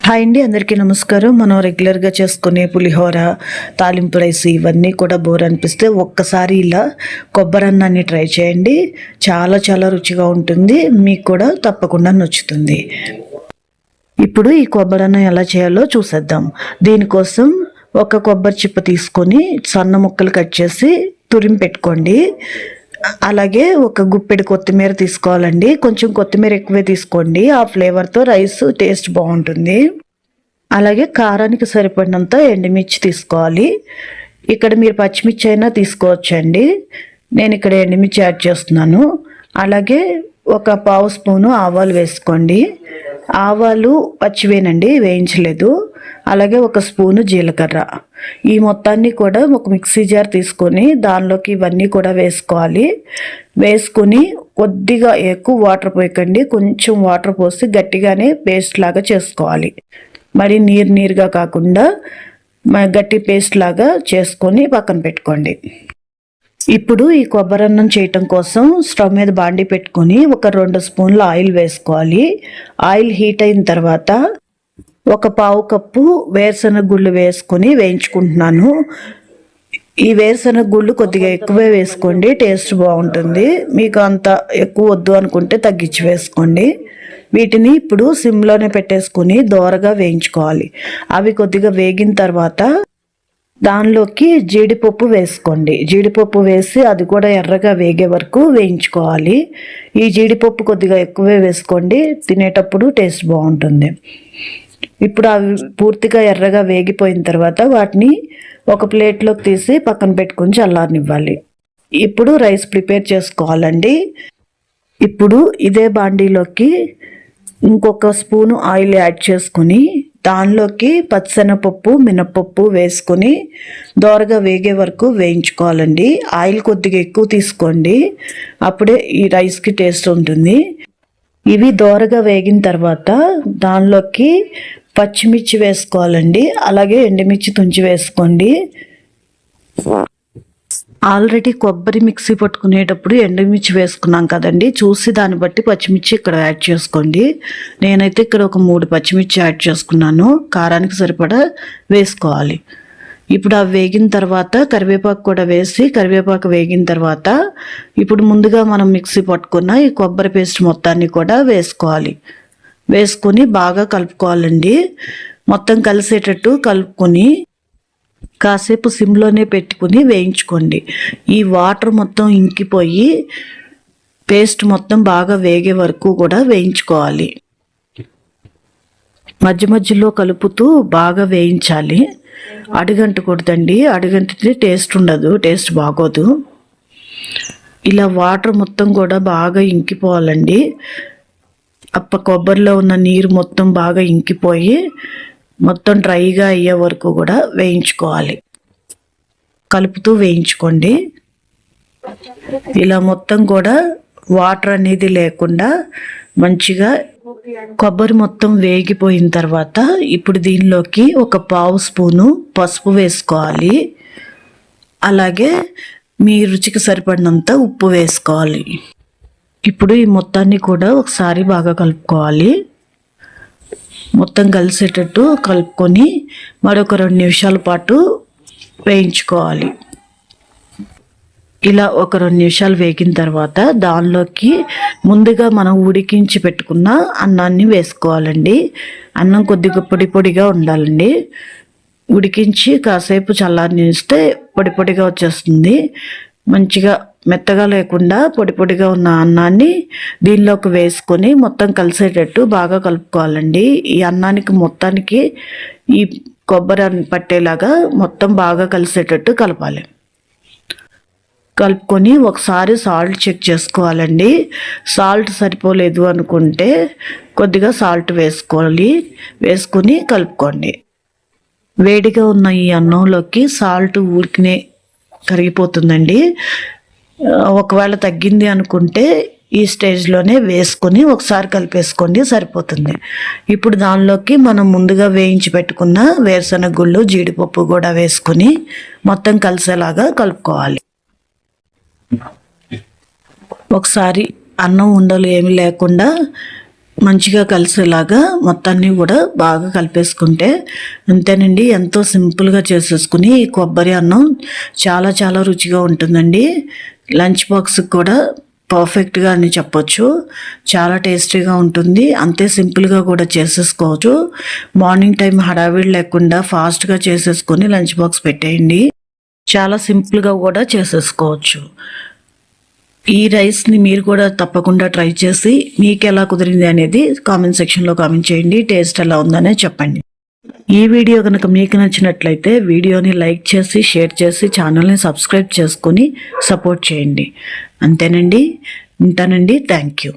Hi అండి అందరికీ నమస్కారం. మనం రెగ్యులర్గా చేసుకునే పులిహోర తాలింపు రైస్ ఇవన్నీ కూడా బోర్ అనిపిస్తే ఒక్కసారి ఇలా కొబ్బరి అన్నాన్ని ట్రై చేయండి. చాలా చాలా రుచిగా ఉంటుంది. మీకు కూడా తప్పకుండా నచ్చుతుంది. ఇప్పుడు ఈ కొబ్బరి అన్నం ఎలా చేయాలో చూసేద్దాం. దీనికోసం ఒక కొబ్బరి చిప్ప తీసుకొని సన్న ముక్కలు కట్ చేసి తురిమి పెట్టుకోండి. అలాగే ఒక గుప్పెడు కొత్తిమీర తీసుకోవాలండి. కొంచెం కొత్తిమీర ఎక్కువే తీసుకోండి. ఆ ఫ్లేవర్తో రైస్ టేస్ట్ బాగుంటుంది. అలాగే కారానికి సరిపడినంత ఎండుమిర్చి తీసుకోవాలి. ఇక్కడ మీరు పచ్చిమిర్చి అయినా తీసుకోవచ్చండి. నేను ఇక్కడ ఎండుమిర్చి యాడ్ చేస్తున్నాను. అలాగే ఒక పావు స్పూను ఆవాలు వేసుకోండి. ఆవాలు పచ్చివేనండి వేయించలేదు. అలాగే ఒక స్పూను జీలకర్ర. ఈ మొత్తాన్ని కూడా ఒక మిక్సీ జార్ తీసుకొని దానిలోకి ఇవన్నీ కూడా వేసుకోవాలి. వేసుకొని కొద్దిగా ఎక్కువ వాటర్ పోయకండి. కొంచెం వాటర్ పోసి గట్టిగానే పేస్ట్ లాగా చేసుకోవాలి. మరి నీరు నీరుగా కాకుండా గట్టి పేస్ట్ లాగా చేసుకొని పక్కన పెట్టుకోండి. ఇప్పుడు ఈ కొబ్బరి అన్నం చేయటం కోసం స్టవ్ మీద బాండి పెట్టుకొని ఒక రెండు స్పూన్ల ఆయిల్ వేసుకోవాలి. ఆయిల్ హీట్ అయిన తర్వాత ఒక పావు కప్పు వేరుశనగ గుళ్ళు వేసుకొని వేయించుకుంటున్నాను. ఈ వేరుశనగ గుళ్ళు కొద్దిగా ఎక్కువే వేసుకోండి టేస్ట్ బాగుంటుంది. మీకు అంత ఎక్కువ వద్దు అనుకుంటే తగ్గించి వేసుకోండి. వీటిని ఇప్పుడు సిమ్లోనే పెట్టేసుకుని దోరగా వేయించుకోవాలి. అవి కొద్దిగా వేగిన తర్వాత దానిలోకి జీడిపప్పు వేసుకోండి. జీడిపప్పు వేసి అది కూడా ఎర్రగా వేగే వరకు వేయించుకోవాలి. ఈ జీడిపప్పు కొద్దిగా ఎక్కువే వేసుకోండి. తినేటప్పుడు టేస్ట్ బాగుంటుంది. ఇప్పుడు అవి పూర్తిగా ఎర్రగా వేగిపోయిన తర్వాత వాటిని ఒక ప్లేట్లోకి తీసి పక్కన పెట్టుకొని చల్లారనివ్వాలి. ఇప్పుడు రైస్ ప్రిపేర్ చేసుకోవాలండి. ఇప్పుడు ఇదే బాండీలోకి ఇంకొక స్పూను ఆయిల్ యాడ్ చేసుకుని దానిలోకి పచ్చనపప్పు మినపప్పు వేసుకొని దోరగా వేగే వరకు వేయించుకోవాలండి. ఆయిల్ కొద్దిగా ఎక్కువ తీసుకోండి. అప్పుడే ఈ రైస్కి టేస్ట్ ఉంటుంది. ఇవి దోరగా వేగిన తర్వాత దానిలోకి పచ్చిమిర్చి వేసుకోవాలండి. అలాగే ఎండుమిర్చి తుంచి వేసుకోండి. ఆల్రెడీ కొబ్బరి మిక్సీ పట్టుకునేటప్పుడు ఎండుమిర్చి వేసుకున్నాం కదండి. చూసి దాన్ని బట్టి పచ్చిమిర్చి ఇక్కడ యాడ్ చేసుకోండి. నేనైతే ఇక్కడ ఒక మూడు పచ్చిమిర్చి యాడ్ చేసుకున్నాను. కారానికి సరిపడా వేసుకోవాలి. ఇప్పుడు అవి వేగిన తర్వాత కరివేపాకు కూడా వేసి కరివేపాకు వేగిన తర్వాత ఇప్పుడు ముందుగా మనం మిక్సీ పట్టుకున్న ఈ కొబ్బరి పేస్ట్ మొత్తాన్ని కూడా వేసుకోవాలి. వేసుకొని బాగా కలుపుకోవాలండి. మొత్తం కలిసేటట్టు కలుపుకొని కాసేపు సిమ్లోనే పెట్టుకుని వేయించుకోండి. ఈ వాటర్ మొత్తం ఇంకిపోయి పేస్ట్ మొత్తం బాగా వేగే వరకు కూడా వేయించుకోవాలి. మధ్య మధ్యలో కలుపుతూ బాగా వేయించాలి. అడుగంటకూడదండి. అడుగంటితే టేస్ట్ ఉండదు. టేస్ట్ బాగోదు. ఇలా వాటర్ మొత్తం కూడా బాగా ఇంకిపోవాలండి. అప్ప కొబ్బరిలో ఉన్న నీరు మొత్తం బాగా ఇంకిపోయి మొత్తం డ్రైగా అయ్యే వరకు కూడా వేయించుకోవాలి. కలుపుతూ వేయించుకోండి. ఇలా మొత్తం కూడా వాటర్ అనేది లేకుండా మంచిగా కొబ్బరి మొత్తం వేగిపోయిన తర్వాత ఇప్పుడు దీనిలోకి ఒక పావు స్పూను పసుపు వేసుకోవాలి. అలాగే మీ రుచికి సరిపడినంత ఉప్పు వేసుకోవాలి. ఇప్పుడు ఈ మొత్తాన్ని కూడా ఒకసారి బాగా కలుపుకోవాలి. మొత్తం కలిసేటట్టు కలుపుకొని మరొక రెండు నిమిషాల పాటు వేయించుకోవాలి. ఇలా ఒక రెండు నిమిషాలు వేగిన తర్వాత దానిలోకి ముందుగా మనం ఉడికించి పెట్టుకున్న అన్నాన్ని వేసుకోవాలండి. అన్నం కొద్దిగా పొడి పొడిగా ఉండాలండి. ఉడికించి కాసేపు చల్లారనిస్తే పొడి పొడిగా వచ్చేస్తుంది. మంచిగా మెత్తగా లేకుండా పొడి పొడిగా ఉన్న అన్నాన్ని దీనిలోకి వేసుకొని మొత్తం కలిసేటట్టు బాగా కలుపుకోవాలండి. ఈ అన్నానికి మొత్తానికి ఈ కొబ్బరి పట్టేలాగా మొత్తం బాగా కలిసేటట్టు కలపాలి. కలుపుకొని ఒకసారి సాల్ట్ చెక్ చేసుకోవాలండి. సాల్ట్ సరిపోలేదు అనుకుంటే కొద్దిగా సాల్ట్ వేసుకోవాలి. వేసుకొని కలుపుకోండి. వేడిగా ఉన్న ఈ అన్నంలోకి సాల్ట్ ఊరికినే కరిగిపోతుందండి. ఒకవేళ తగ్గింది అనుకుంటే ఈ స్టేజ్లోనే వేసుకొని ఒకసారి కలిపేసుకోండి సరిపోతుంది. ఇప్పుడు దానిలోకి మనం ముందుగా వేయించి పెట్టుకున్న వేరుశనగ గుళ్ళు జీడిపప్పు కూడా వేసుకొని మొత్తం కలిసేలాగా కలుపుకోవాలి. ఒకసారి అన్నం ఉండలు ఏమి లేకుండా మంచిగా కలిసేలాగా మొత్తాన్ని కూడా బాగా కలిపేసుకుంటే అంతేనండి. ఎంతో సింపుల్గా చేసేసుకుని ఈ కొబ్బరి అన్నం చాలా చాలా రుచిగా ఉంటుందండి. లంచ్ బాక్స్కి కూడా పర్ఫెక్ట్గా అని చెప్పొచ్చు. చాలా టేస్టీగా ఉంటుంది. అంతే సింపుల్గా కూడా చేసేసుకోవచ్చు. మార్నింగ్ టైం హడావిడి లేకుండా ఫాస్ట్గా చేసేసుకొని లంచ్ బాక్స్ పెట్టేయండి. చాలా సింపుల్గా కూడా చేసేసుకోవచ్చు. ఈ రైస్ని మీరు కూడా తప్పకుండా ట్రై చేసి మీకు ఎలా కుదిరింది అనేది కామెంట్ సెక్షన్లో కామెంట్ చేయండి. టేస్ట్ ఎలా ఉందనే చెప్పండి. ఈ వీడియో కనుక మీకు నచ్చినట్లయితే వీడియోని లైక్ చేసి షేర్ చేసి ఛానల్ని సబ్స్క్రైబ్ చేసుకొని సపోర్ట్ చేయండి. అంతేనండి. ఉంటానండి. Thank you